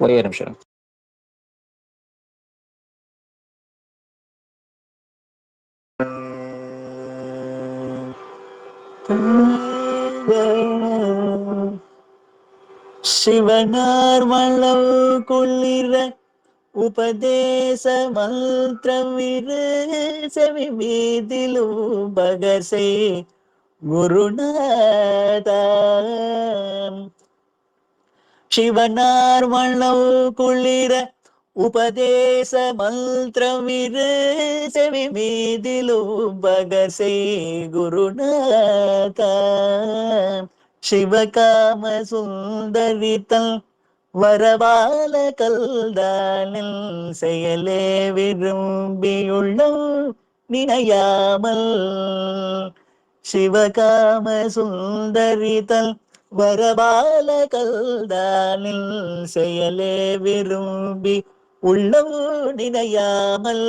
ஒரே நிமிஷம் சிவனார் மலவு கொள்ளிற உபதேச மந்திரமிரு செவி வீதிலும் பகசை சிவனார் மன்னவு குளிர உபதேச மந்திரமிரு செவி மீதிலுபக குருநாத. சிவகாம சுந்தரித்தல் வரவால கல்தானில் செயலே விரும்பியுள்ளம் நினையாமல். சிவகாம சுந்தரித்தல் வரபால கல்தானில் செயலே விரும்பி உள்ளம் நினையாமல்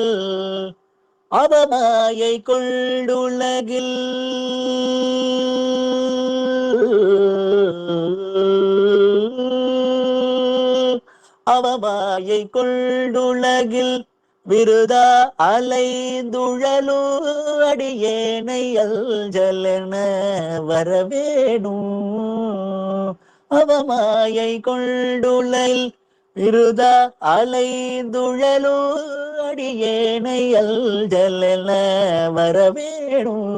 அவமாயை கொண்டுலகில். அவமாயை கொண்டுலகில் விருதா அலைந்துழலோ அடியேனை அல்ஜலென வரவேணும் அவமாயை கொண்டுலகில் விருதா அலைந்துழலோ அடியேனை அல்ஜலன வரவேணும்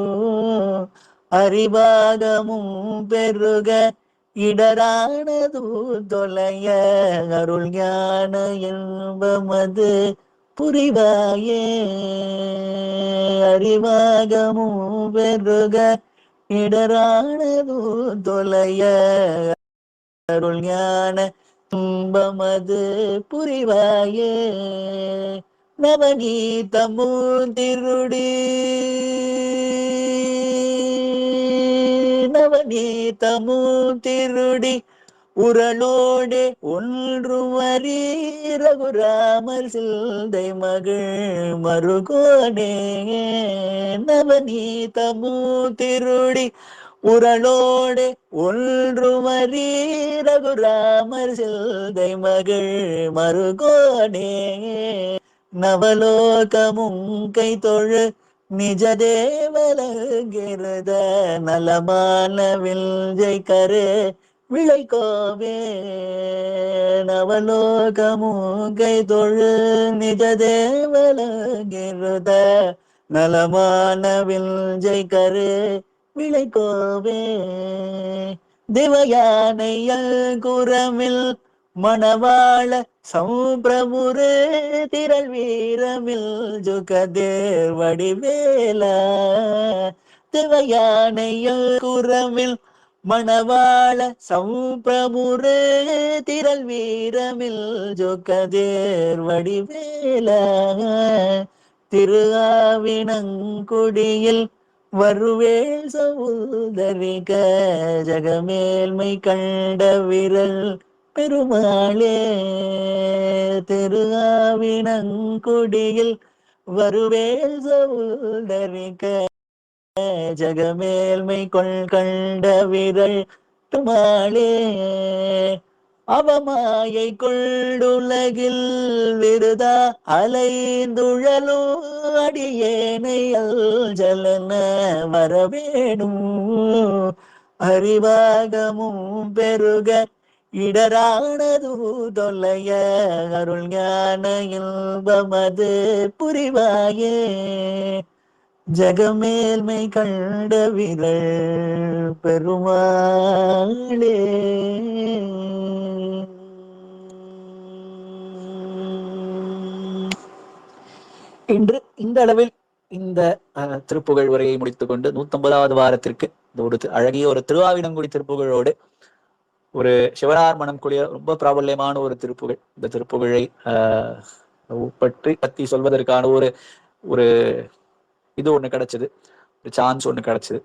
அறிவாகமும் பெருக இடரானது தொலைய அருள் ஞான என்பமது புரிவாயே? அறிவாகமும் பெருக இடரானது தொலைய அருள் ஞான துன்பமது புரிவாயே? நவநீதமும் திருடி. நவநீதமும் திருடி. உரலோடு ஒன்று வரி ரகுராமர் சிந்தை மகள் மருகோனே நவநீதமு திருடி உரலோடு ஒன்று மறி ரகுராமர் சிந்தை மகள் மருகோனே நவலோகமும் கை தொழு நிஜ தேவலகிருத நலமான வில்ஜை கரு விளைக்கோவே நவலோகமும் கை தொழு நிஜ தேவலகிருத நலமான வில்ஜை விளைக்கோவே திவயானையல் குரமில் மணவாள சௌபிரமுரு திரள் வீரமில் ஜுகதேர் வடிவேல திவயானையல் குரமில் மணவாள சௌபிரமுரு திரள் வீரமில் ஜொக்கதேர் வடிவேல திரு ஆவினங்குடியில் வருவேல் சவுதரிக ஜகமேல்மை கண்ட விரல் பெருமாளே திரு ஆவினங்குடியில் வருவேல் சவுதரிக ஜகமேல்மை கொள் கண்ட விரல் துமாளே அவமாயை கொள்ளுலகில் விருதா அலைந்துழலோ. அடியேனை அல்ஜலன வரவேணும். அறிவாகமும் பெருக இடரானது தொல்லைய அருள் ஞான இன்பமது புரிவாயே. ஜகமேல்மை கண்ட விரல் பெருமாளே. இன்று இந்த அளவில் இந்த திருப்புகழ் உரையை முடித்துக் கொண்டு நூத்தொன்பதாவது வாரத்திற்கு இந்த ஒரு அழகிய ஒரு திருவாவினங்குடி திருப்புகழோடு ஒரு சிவனார் மனம் கூடிய ரொம்ப பிராபல்யமான ஒரு திருப்புகழ். இந்த திருப்புகழை ஆஹ் பற்றி பத்தி சொல்வதற்கான ஒரு ஒரு இது ஒன்று கிடைச்சது. ஒரு சான்ஸ் ஒன்று கிடைச்சது.